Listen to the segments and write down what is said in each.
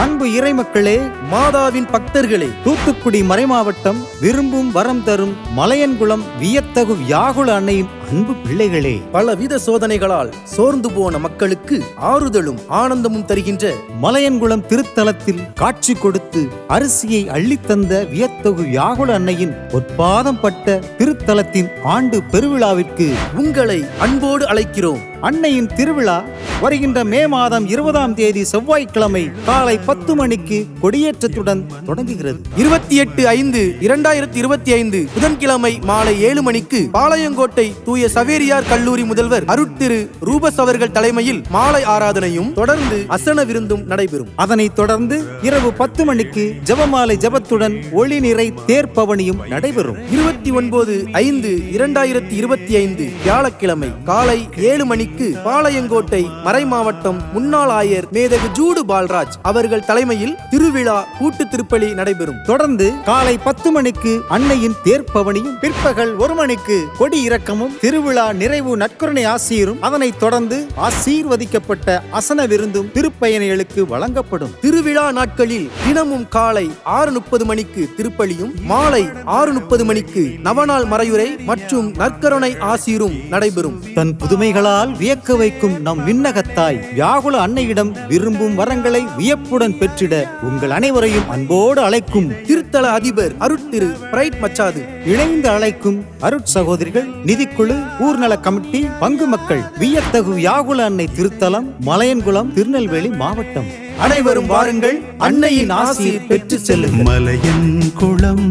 அன்பு இறைமக்களே மாதாவின் பக்தர்களே தூத்துக்குடி மறைமாவட்டம் விரும்பும் வரம் தரும் மலையன்குளம் வியத்தகு வியாகுல அன்னையின் அன்பு பிள்ளைகளே. பலவித சோதனைகளால் சோர்ந்து போன மக்களுக்கு ஆறுதலும் ஆனந்தமும் தருகின்ற மலையன்குளம் திருத்தலத்தில் காட்சி கொடுத்து அரிசியை அள்ளித்தந்த வியத்தகு வியாகுல அன்னையின் பொற்பாதம் பட்ட திருத்தலத்தின் ஆண்டு பெருவிழாவிற்கு உங்களை அன்போடு அழைக்கிறோம். அன்னையின் திருவிழா வருகின்ற மே மாதம் இருபதாம் தேதி செவ்வாய்க்கிழமை காலை பத்து மணிக்கு கொடியேற்றத்துடன் தொடங்குகிறது. இருபத்தி எட்டு ஐந்து இரண்டாயிரத்தி இருபத்தி ஐந்து புதன்கிழமை மாலை ஏழு மணிக்கு பாளையங்கோட்டை தூய சவேரியார் கல்லூரி முதல்வர் அருட்திரு ரூபஸ் அவர்கள் தலைமையில் மாலை ஆராதனையும் தொடர்ந்து அசன விருந்தும் நடைபெறும். அதனைத் தொடர்ந்து இரவு பத்து மணிக்கு ஜெபமாலை ஜெபத்துடன் ஒளி நிறை தேர்ப்பவனியும் நடைபெறும். இருபத்தி ஒன்பது ஐந்து இரண்டாயிரத்தி இருபத்தி ஐந்து வியாழக்கிழமை காலை ஏழு மணிக்கு பாளையங்கோட்டை மறைமாவட்டம் முன்னாள் ஆயர் மேதகு ஜூடு பால்ராஜ் அவர்கள் தலைமையில் திருவிழா கூட்டு திருப்பலி நடைபெறும். தொடர்ந்து காலை பத்து மணிக்கு அன்னையின் தேர்ப்பவனியும் பிற்பகல் ஒரு மணிக்கு கொடி இறக்கமும் திருவிழா நிறைவு நற்கருணை ஆசீரும். அதனைத் தொடர்ந்து ஆசீர்வதிக்கப்பட்ட அசன விருந்தும் திருப்பயணிகளுக்கு வழங்கப்படும். திருவிழா நாட்களில் தினமும் காலை ஆறு முப்பது மணிக்கு திருப்பலியும் மாலை ஆறு முப்பது மணிக்கு நவநாள் மறையுரை மற்றும் நற்கருணை ஆசீரும் நடைபெறும். தன் புதுமைகளால் வியக்க வைக்கும் நம் விண்ணகத்தாய் வியாகுல அன்னையிடம் விரும்பும் வரங்களை வியப்புடன் பெற்றிட உங்கள் அனைவரையும் அன்போடு அழைக்கும் திருத்தல அதிபர் அருட்திரு பிரைட் மச்சாது. இணைந்து அழைக்கும் அருட் சகோதரிகள் நிதிக்குழு ஊர்நல கமிட்டி பங்கு மக்கள் வியத்தகு வியாகுல அன்னை திருத்தலம் மலையன்குளம் திருநெல்வேலி மாவட்டம். அனைவரும் வாருங்கள் அன்னையின் ஆசியை பெற்று செல்லும் மலையன் குளம்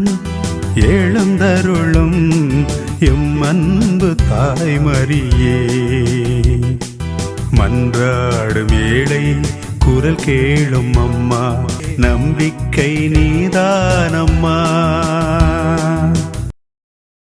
எழுந்தருளும் எம் அன்பு தாய்மரியே. மன்றாடும் ஏழை குரல் கேளும் அம்மா நம்பிக்கை நீதானம்மா